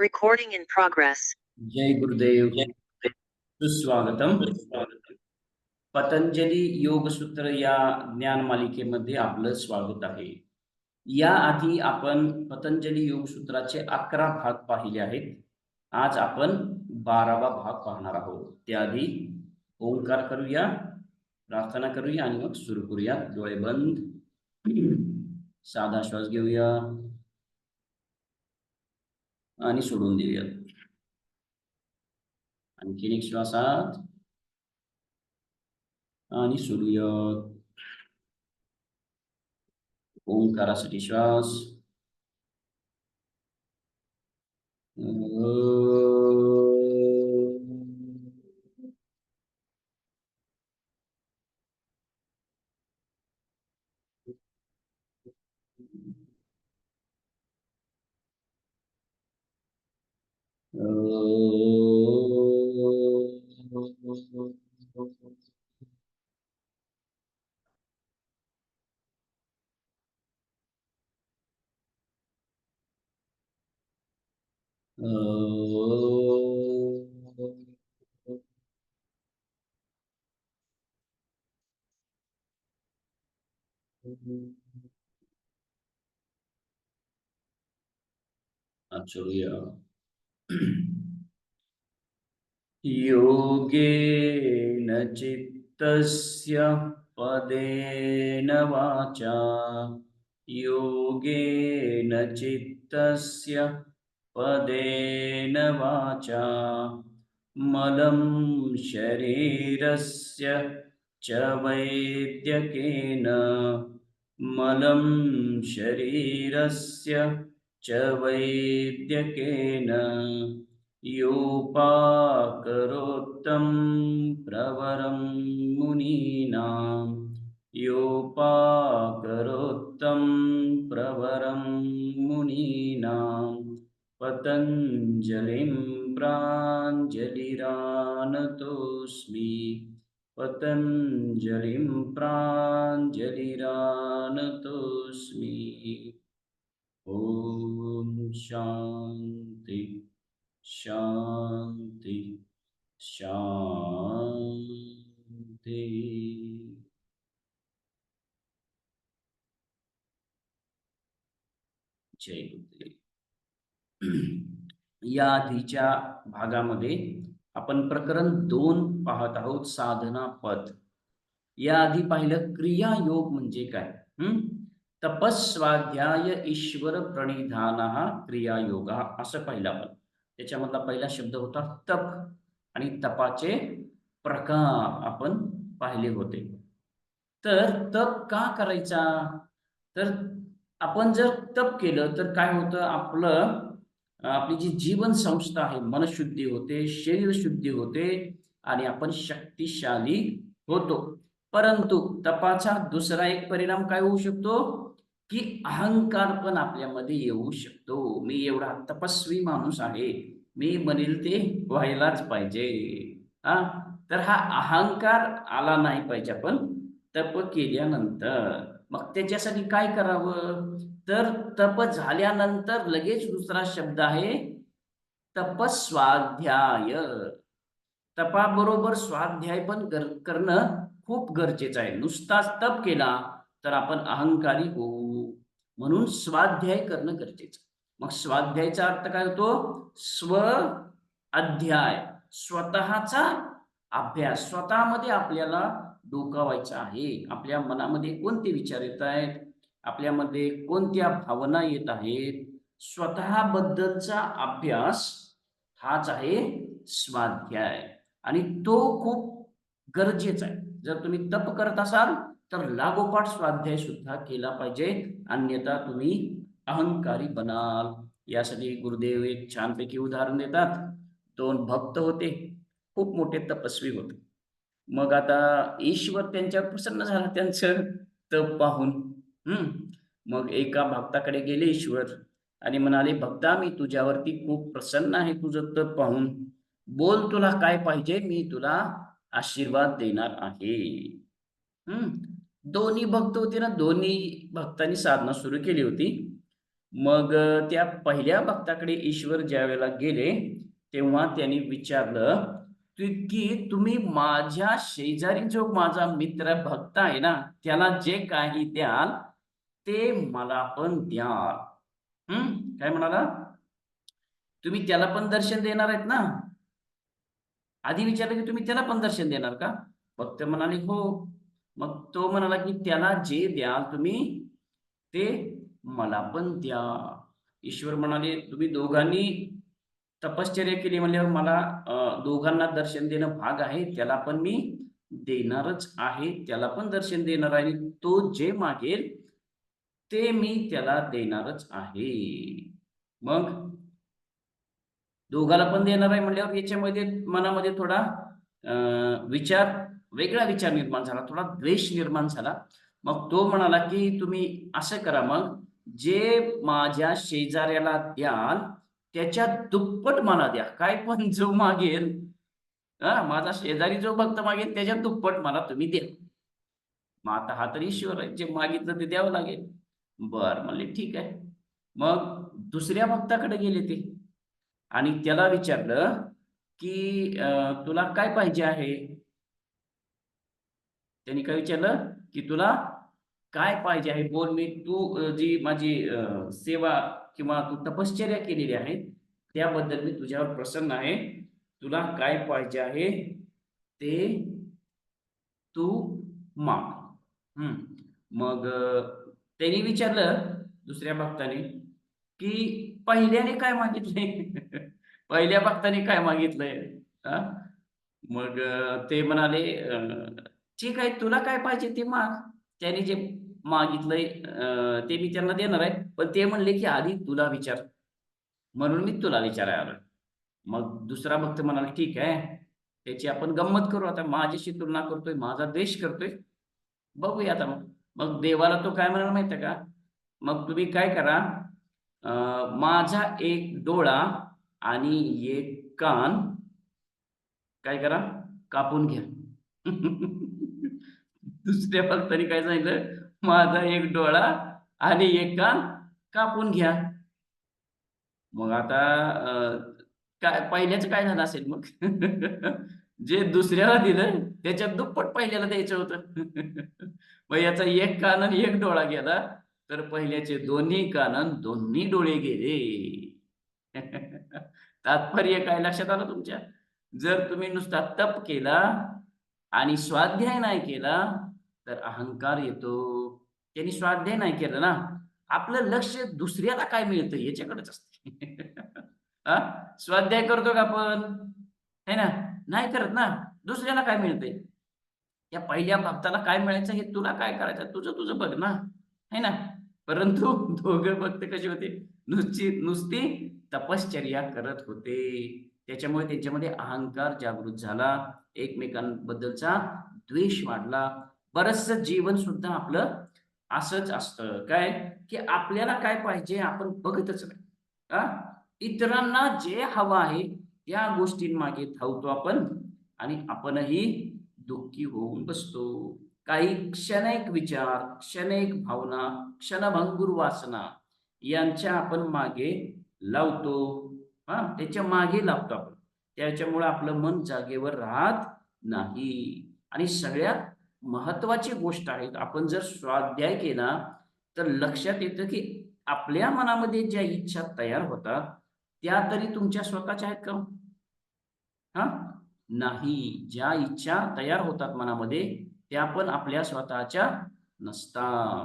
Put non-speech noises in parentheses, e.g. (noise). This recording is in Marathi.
Recording in progress. जय गुरुदेव। सुस्वागतम। पतंजली योगसूत्र या ज्ञान मालिकेमध्ये आपलं स्वागत आहे. या आधी आपण पतंजली योगसूत्राचे अकरा भाग पाहिले आहेत. आज आपण बारावा भाग पाहणार आहोत. त्याआधी ओंकार करूया प्रार्थना करूया आणि मग सुरू करूया. डोळे बंद. साधा श्वास घेऊया. आणि सोडून देऊया आणखीन एक श्वासात आणि सोडूया ओंकारासाठी श्वास योगेन चित्तस्य पदेन वाचा। योगेन चित्तस्य पदेन वाचा। मलं शरीरस्य च वैद्यकेन। मलं शरीरस्य च वैद्यकेन। योपाकरोत्तं प्रवरं मुनीनां। योपाकरोत्तं प्रवरं मुनीनां पतञ्जलिं प्राञ्जलिरानतोऽस्मि। पतञ्जलिं प्राञ्जलिरानतोऽस्मि। ॐ शान्ति शान्ति शान्ति। जय या आधीच्या भागामध्ये आपण प्रकरण दोन पाहत आहोत साधना पद. या आधी पाहिलं क्रिया योग म्हणजे काय? हम्म तपस्वाध्याय ईश्वर प्रणिधान हा क्रिया योगा असं पाहिलं आपण. त्याच्यामधला पहिला शब्द होता तप आणि तपाचे प्रकार आपण पाहिले होते. तर तप का करायचा? तर आपण जर तप केलं तर काय होतं? आपलं आपली जी जीवन संस्था आहे मनशुद्धी होते शरीर शुद्धी होते आणि आपण शक्तिशाली होतो. परंतु तपाचा दुसरा एक परिणाम काय होऊ शकतो? की अहंकार पण आपल्यामध्ये येऊ शकतो. मी एवढा तपस्वी माणूस आहे. मी म्हणेल ते व्हायलाच पाहिजे. हा? तर हा अहंकार आला नाही पाहिजे आपण. तप केल्यानंतर. मग त्याच्यासाठी काय करावं? तर तप झाल्यानंतर लगेच दुसरा शब्द आहे तपस्वाध्याय. तपाबरोबर स्वाध्याय पण करणं खूप गरजेचं आहे. नुसताच तप केला तर आपण अहंकारी होऊ. म्हणून स्वाध्याय करणं गरजेचं. मग स्वाध्यायचा अर्थ काय होतो? स्व अध्याय स्वतःचा अभ्यास. स्वतःमध्ये आपल्याला डोकावायचा आहे. आपल्या मनामध्ये कोणते विचार येत आहेत? आपल्यामध्ये कोणत्या भावना येत आहेत? स्वतःबद्दलचा अभ्यास हाच आहे स्वाध्याय. आणि तो खूप गरजेचा आहे. जर तुम्ही तप करत असाल तर लागोपाठ स्वाध्याय सुद्धा केला पाहिजे. अन्यथा तुम्ही अहंकारी बनाल. यासाठी गुरुदेव एक छानपैकी उदाहरण देतात. दोन भक्त होते. खूप मोठे तपस्वी होते. मग आता ईश्वर त्यांच्यावर प्रसन्न झाला त्यांचं. तप पाहून हम्म. मग एका भक्ताकडे गेले ईश्वर आणि म्हणाले भक्ता मी तुझ्यावरती खूप प्रसन्न आहे तुझं तप पाहून. बोल तुला काय पाहिजे मी तुला आशीर्वाद देणार आहे. हम्म. दोन्ही भक्त होते ना दोन्ही भक्तांनी साधना सुरू केली होती. मग त्या पहिल्या भक्ताकडे ईश्वर ज्यावेळेला गेले तेव्हा त्यांनी विचारलं की तुम्ही माझ्या शेजारी जो माझा मित्र भक्त आहे ना त्याला जे काही द्याल ते मला पण द्याल. हम्म? काय म्हणाला? तुम्ही त्याला पण दर्शन देणार आहेत ना? आधी विचारलं की तुम्ही त्याला पण दर्शन देणार का? भक्त म्हणाले हो. मग तो म्हणाला की त्याला जे द्याल तुम्ही ते मला पण द्या. ईश्वर म्हणाले तुम्ही दोघांनी तपश्चर्या केली म्हणल्यावर मला दोघांना दर्शन देणं भाग आहे त्याला पण मी देणारच आहे त्याला पण दर्शन देणार आहे. आणि तो जे मागेल ते मी त्याला देणारच आहे. मग? दोघाला पण देणार आहे म्हणल्यावर याच्यामध्ये मनामध्ये थोडा विचार वेगळा विचार निर्माण झाला थोडा द्वेष निर्माण झाला. मग तो म्हणाला की तुम्ही असं करा मग जे माझ्या शेजाऱ्याला द्याल त्याच्या दुप्पट मला द्या. काय पण (laughs) जो मागेल हा माझा शेजारी जो भक्त मागेल त्याच्या दुप्पट मला तुम्ही द्या. मग आता हा तर ईश्वर आहे. जे मागितलं ते द्यावं लागेल. बर म्हणले ठीक आहे. मग दुसऱ्या भक्ताकडे गेले ते. आणि त्याला विचारलं की तुला काय पाहिजे आहे? त्यांनी काय विचारलं? की तुला काय पाहिजे आहे? बोल मी तू जी माझी सेवा किंवा तू तपश्चर्या केलेली आहे त्याबद्दल मी तुझ्यावर प्रसन्न आहे. तुला काय पाहिजे आहे ते तू माग. हम्म. मग त्याने त्यांनी विचारलं दुसऱ्या भक्ताने की पहिल्याने काय मागितले (laughs) पहिल्या भक्ताने काय मागितलंय? हा? मग ते म्हणाले ठीक आहे तुला काय पाहिजे ते माग. त्याने जे मागितलंय ते मी त्यांना देणार आहे. पण ते म्हणले की आधी तुला विचार. म्हणून मी तुला विचारायला आलोय. मग दुसरा भक्त म्हणाला ठीक आहे. त्याची आपण गंमत करू. आता माझ्याशी तुलना करतोय माझा द्वेष करतोय. बघूया आता मग. मग देवाला तो काय म्हणाला माहितीये का? मग तुम्ही काय करा माझा एक डोळा आणि एक कान काय करा? कापून घ्या. (laughs) दुसऱ्या भक्ताने काय सांगितलं? माझा एक डोळा आणि एक कान कापून घ्या. मग आता काय पहिल्याच काय झालं असेल मग? (laughs) जे दुसऱ्याला दिलं त्याच्यात दुप्पट पहिल्याला द्यायचं होतं. (laughs) मग याचा एक कान आणि एक डोळा गेला तर पहिल्याचे दोन्ही कान दोन्ही डोळे गेले. (laughs) तात्पर्य काय लक्षात आलं तुमच्या? जर तुम्ही नुसता तप केला आणि स्वाध्याय नाही केला तर अहंकार येतो. त्यांनी स्वाध्याय नाही केलं ना आपलं लक्ष दुसऱ्याला काय मिळतं याच्याकडेच असते. (laughs) स्वाध्याय करतो का आपण? है ना? नाही करत ना. दुसऱ्याला काय मिळतंय? या पहिल्या भक्ताला काय मिळायचं हे तुला काय करायचं? तुझं तुझं बघ ना. है ना? परंतु (laughs) दोघं भक्त कसे होते? नुसती नुसती तपश्चर्या करत होते. त्याच्यामुळे त्यांच्यामध्ये अहंकार जागृत झाला. एकमेकांबद्दलचा द्वेष वाढला. बरचसं जीवन सुद्धा आपलं असंच असतं. काय? की आपल्याला काय पाहिजे आपण बघतच नाही. हा? इतरांना जे हवं आहे या गोष्टींमागे धावतो आपण आणि आपणही दुःखी होऊन बसतो. काही क्षणिक विचार क्षणिक भावना क्षणभंगुर वासना यांच्या आपण मागे लावतो. हा? त्याच्यामागे लावतो आपण. त्याच्यामुळे आपलं मन जागेवर राहत नाही. आणि सगळ्यात महत्वाची गोष्ट आहे. आपण जर स्वाध्याय केला तर लक्षात येतं की आपल्या मनामध्ये ज्या इच्छा तयार होतात त्या तरी तुमच्या स्वतःच्या आहेत का? हा? नाही. ज्या इच्छा तयार होतात मनामध्ये त्या पण आपल्या स्वतःच्या नसतात.